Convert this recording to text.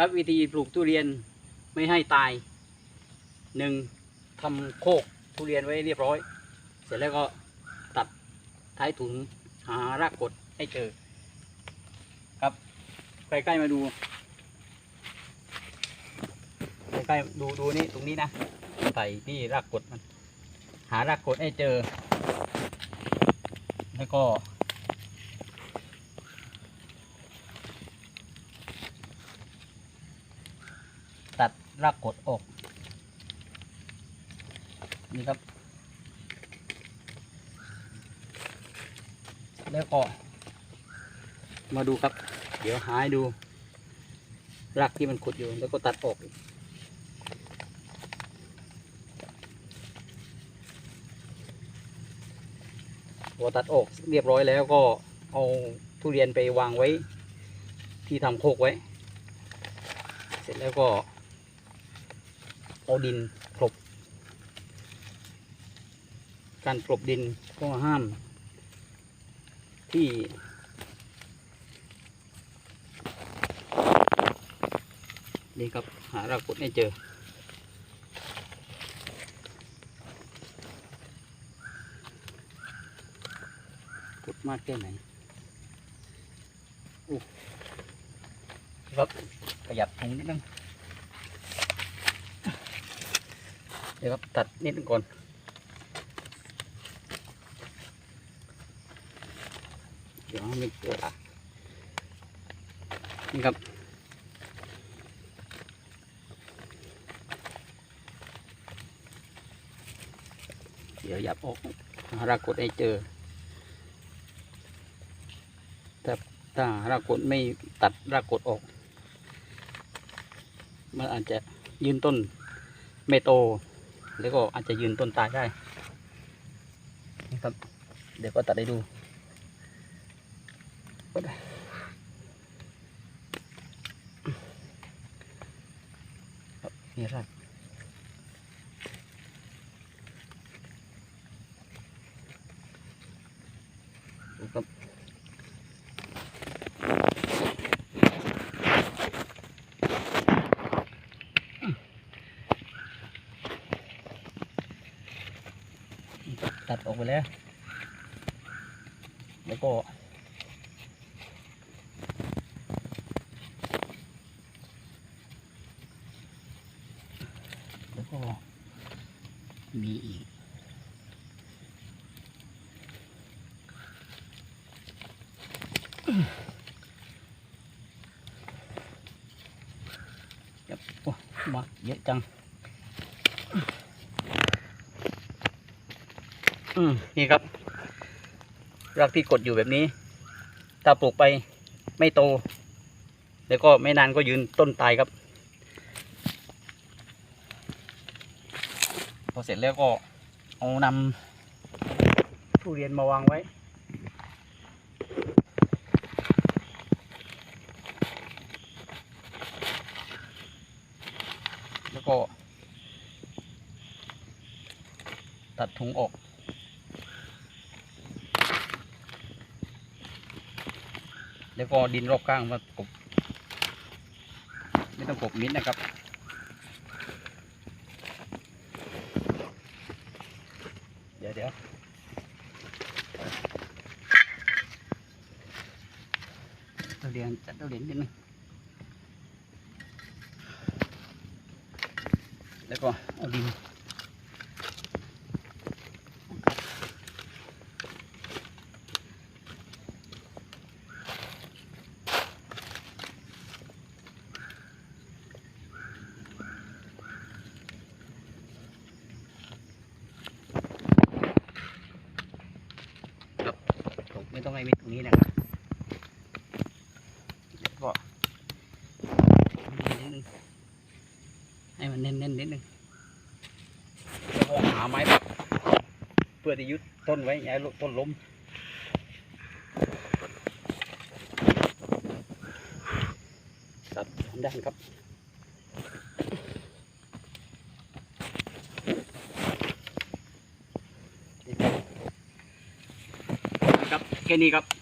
ครับวิธีปลูกทุเรียนไม่ให้ตายหนึ่งทำโคกทุเรียนไว้เรียบร้อย เสร็จแล้วก็ตัดท้ายถุงหารากกดให้เจอ ครับใกล้ๆมาดูใกล้ๆดูดูนี่ตรงนี้นะใส่ที่รากกดมัน หารากกดให้เจอ แล้วก็ รากกดออก นี่ครับ แล้วก็ มาดูครับ เดี๋ยวหายดู รากที่มันขุดอยู่แล้วก็ตัดออกพอตัดออกเรียบร้อยแล้วก็เอาทุเรียนไปวางไว้ ที่ทำโคกไว้ เสร็จแล้วก็ เอาดินกลบ การกลบดินก็ห้าม ที่ นี่ครับหารากกดให้เจอกดมากแค่ไหนอู้ครับขยับตรงนิดนึง เดี๋ยวครับตัดนิดนึงก่อนเดี๋ยวไม่เกิดอะนี่ครับเดี๋ยวยับออกรากฏให้เจอแต่ถ้าหารากฏไม่ตัดรากฏออก มันอาจจะยืนต้นไม่โต แล้วก็อาจจะยืนต้นตายได้นี่ครับ เดี๋ยวก็ตัดให้ดูก็ได้ครับนี่รากดูครับนี่ครับตัด ออกไปแล้ว แล้วก็แล้วก็มีอีกยับโอ้มาเยอะจัง อืมนี่ครับ รากที่กดอยู่แบบนี้ ถ้าปลูกไปไม่โต แล้วก็ไม่นานก็ยืนต้นตายครับพอเสร็จแล้วก็เอานำทุเรียนมาวางไว้ แล้วก็ ตัดถุงออก แล้วก็ดินรอบข้างมากบไม่ต้องกบมิดนะครับ เดี๋ยวเดี๋ยวเราเรียนจัดเราเรียนนิดนึงแล้วก็เอาดิน ไม่ต้องให้มิดตรงนี้นะครับก็นิดนึงให้มันแน่นๆนิดนึงแล้วก็หาไม้เพื่อที่ยึดต้นไว้อย่าให้ต้นล้มตัดด้านครับ แค่นี้ครับ